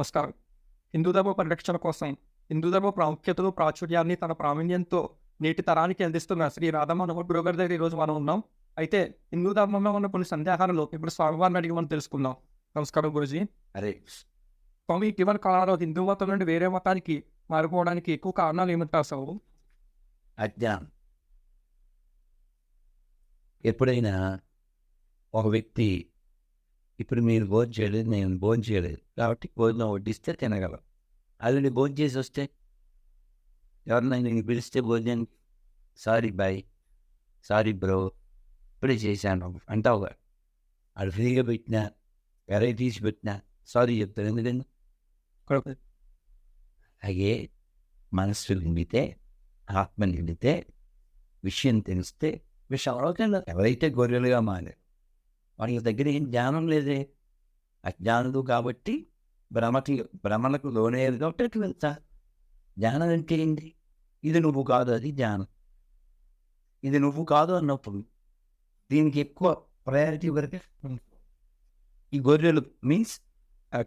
నమస్కారం. హిందూ ధర్మ పరిరక్షణ కోసం హిందూ ధర్మ ప్రాముఖ్యతలు ప్రాచుర్యాన్ని తన ప్రావీణ్యంతో నేటి తరానికి అందిస్తున్న శ్రీ రాధమనోహర్ గురుగారి దగ్గర ఈరోజు మనం ఉన్నాం. అయితే హిందూ ధర్మంలో ఉన్న కొన్ని సందేహాలు ఇప్పుడు స్వామివారిని అడిగి మనం తెలుసుకుందాం. నమస్కారం గురుజీ. అరే. స్వామి ఇటీవల కాలంలో హిందూ మతం నుండి వేరే మతానికి మారిపోవడానికి ఎక్కువ కారణాలు ఏమంటారు సార్ అజ్ఞానం. ఎప్పుడైనా ఒక వ్యక్తి ఇప్పుడు మీరు భోజనం చేయలేదు నేను భోజనం చేయలేదు. కాబట్టి భోజనం వడ్డిస్తే తినగలం. ఆల్రెడీ భోజనం చేసి వస్తే ఎవరినైనా నేను పిలిస్తే భోజనం సారీ బాయ్ సారీ బ్రో ఇప్పుడే చేశాను అంటావు కదా. అది ఫ్రీగా పెట్టినా వెరైటీస్ పెట్టినా సారీ చెప్తాను ఎందుకండి అలాగే మనస్సు నిండితే ఆత్మ నిండితే విషయం తెలిస్తే విషయం ఎవరైతే గొర్రెలుగా మారారు వాళ్ళ దగ్గర ఏం జ్ఞానం లేదే. అజ్ఞానులు కాబట్టి భ్రమకి భ్రమలకు లోనేది కాబట్టి అట్లా వెళ్తా జ్ఞానం అంటే ఏంటి ఇది నువ్వు కాదు అది జ్ఞానం. ఇది నువ్వు కాదు అన్నప్పుడు దీనికి ఎక్కువ ప్రయారిటీ వరకే ఈ గొర్రెలు మీన్స్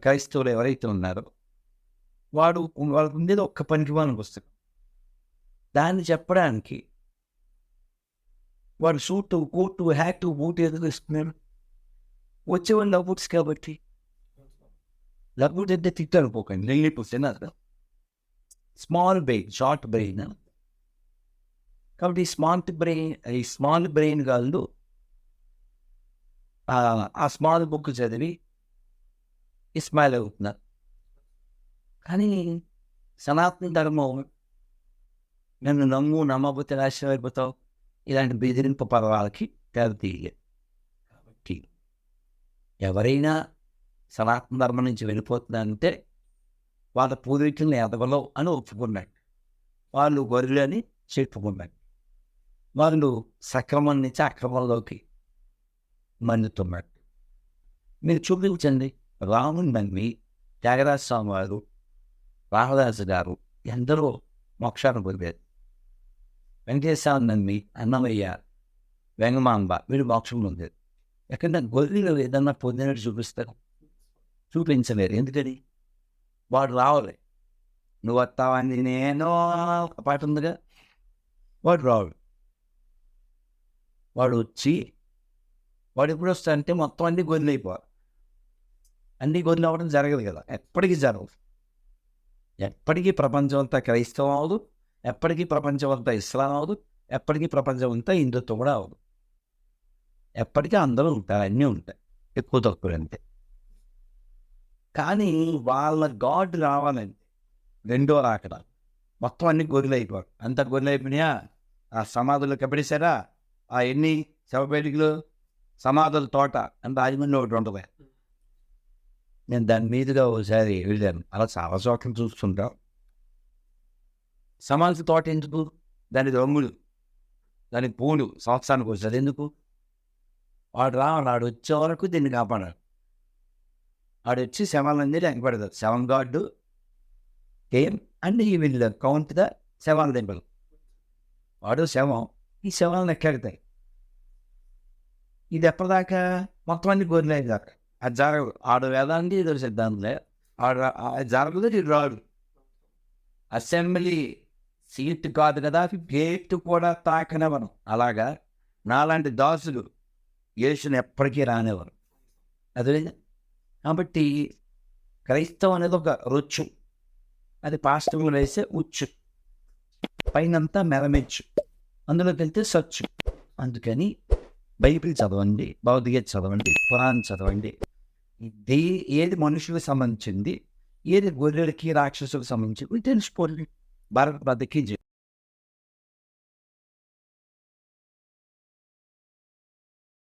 క్రైస్తవులు ఎవరైతే ఉన్నారో వాడు వాళ్ళకు ఉండేది ఒక్క పనికి వాళ్ళకి పుస్తకం. దాన్ని చెప్పడానికి వాడు సూటు కోటు హ్యాటు బూట్ ఎందుకు ఇస్తున్నారు వచ్చేవాడు లవ్ లవ్వుడ్స్ కాబట్టి. లవ్ లవ్వుడ్ అంటే తిట్టారు పోకండి. నెగిటివ్ తిన్నారు స్మాల్ బ్రెయిన్ షార్ట్ బ్రెయిన్ కాబట్టి ఈ స్మార్ట్ బ్రెయిన్ ఈ స్మాల్ బ్రెయిన్ వాళ్ళు ఆ స్మాల్ బుక్ చదివి ఇస్మాయిల్ అవుతున్నారు కానీ సనాతన ధర్మం నన్ను నమ్ము నమ్మబోతే నాశనం అయిపోతావు. ఇలాంటి బెదిరింపు పర్వాలకి తెర తీయలేదు ఎవరైనా సనాతన ధర్మం నుంచి వెళ్ళిపోతున్నారంటే వాళ్ళ పూర్వీకులను ఎదగలో అని ఒప్పుకున్నాడు వాళ్ళు గొర్రెలని చెప్పుకున్నాడు వాళ్ళు సక్రమం నుంచి అక్రమంలోకి మన్నుతున్నాడు మీరు చూపించండి. రాముని నమ్మి త్యాగరాజ స్వామి వారు రామదాసు గారు ఎందరో మోక్షాన్ని పొందారు. వెంకటేశ్వర నమ్మి అన్నమయ్య వెంగమాంబ వీళ్ళు మోక్షం పొందారు. ఎక్కడ గొర్రెలు ఏదన్నా పొందినట్టు చూపిస్తారు. చూపించలేరు. ఎందుకని? వాడు రావాలి. నువ్వు వస్తావని నేను ఒక పాట ఉందిగా. వాడు రాడు. వాడు వచ్చి వాడు ఎప్పుడు వస్తా? అంటే మొత్తం అన్ని గొర్రెలు అయిపోవాలి. అన్ని గొర్రెలు అవ్వడం జరగదు కదా. ఎప్పటికీ జరగదు. ఎప్పటికీ ప్రపంచం అంతా క్రైస్తవం అవదు ఎప్పటికీ ప్రపంచం అంతా ఇస్లాం అవదు ఎప్పటికీ ప్రపంచం అంతా హిందుత్వం కూడా అవదు ఎప్పటికీ అందరూ ఉంటారు అన్నీ ఉంటాయి. ఎక్కువ తక్కువ అంతే. కానీ వాళ్ళ గాడ్ రావాలండి. రెండో రాకడ మొత్తం అన్ని గొర్రెలు అయిపోయారు అంత గొర్రెలు అయిపోయినాయా? ఆ సమాధులు కబడేశారా? ఆ ఎన్ని శవపేటికలు? సమాధుల తోట అంత రాజమండ్రి ఒకటి ఉంటుంది. నేను దాని మీదుగా ఒకసారి వెళ్ళాను. అలా చాలా చోట్ల చూస్తుంటాం. సమాధి తోట ఎందుకు? దాని రంగులు. దాని పూలు. సంవత్సరానికి వస్తుంది ఎందుకు? వాడు రావాలి వాడు వచ్చే వరకు దీన్ని కాపాడాడు వాడు వచ్చి శవాలన్నీ లెక్కపెడతాడు శవం గాడ్ ఏం అండ్ ఈ కౌంట్ ద శవాల దెబ్బలు వాడు శవం ఈ శవాలను ఎక్కెడతాయి ఇది ఎప్పటిదాకా? మొత్తం అన్ని గొర్రెలు దాకా అది జరగదు. ఆడు వేదానికి ఇది సిద్ధాంతలే. ఆడు జరగదు ఇది రాడు అసెంబ్లీ సీట్ కాదు కదా గేట్ కూడా తాకనివ్వను. అలాగా? నాలాంటి దాసులు యేసుని ఎప్పటికీ రానివ్వరు. అదే కాబట్టి క్రైస్తవం అనేది ఒక రుచు. అది పాస్టర్లు వేసే ఉచ్చు. పైనంతా మెరమెచ్చు. అందులోకి వెళ్తే సచ్చు. అందుకని బైబిల్ చదవండి భౌతికత చదవండి పురాణం చదవండి. దే ఏది మనుషులకు సంబంధించింది ఏది గొర్రెలకి రాక్షసులకు సంబంధించింది తెలుసుకోండి. భారత బ్రతికి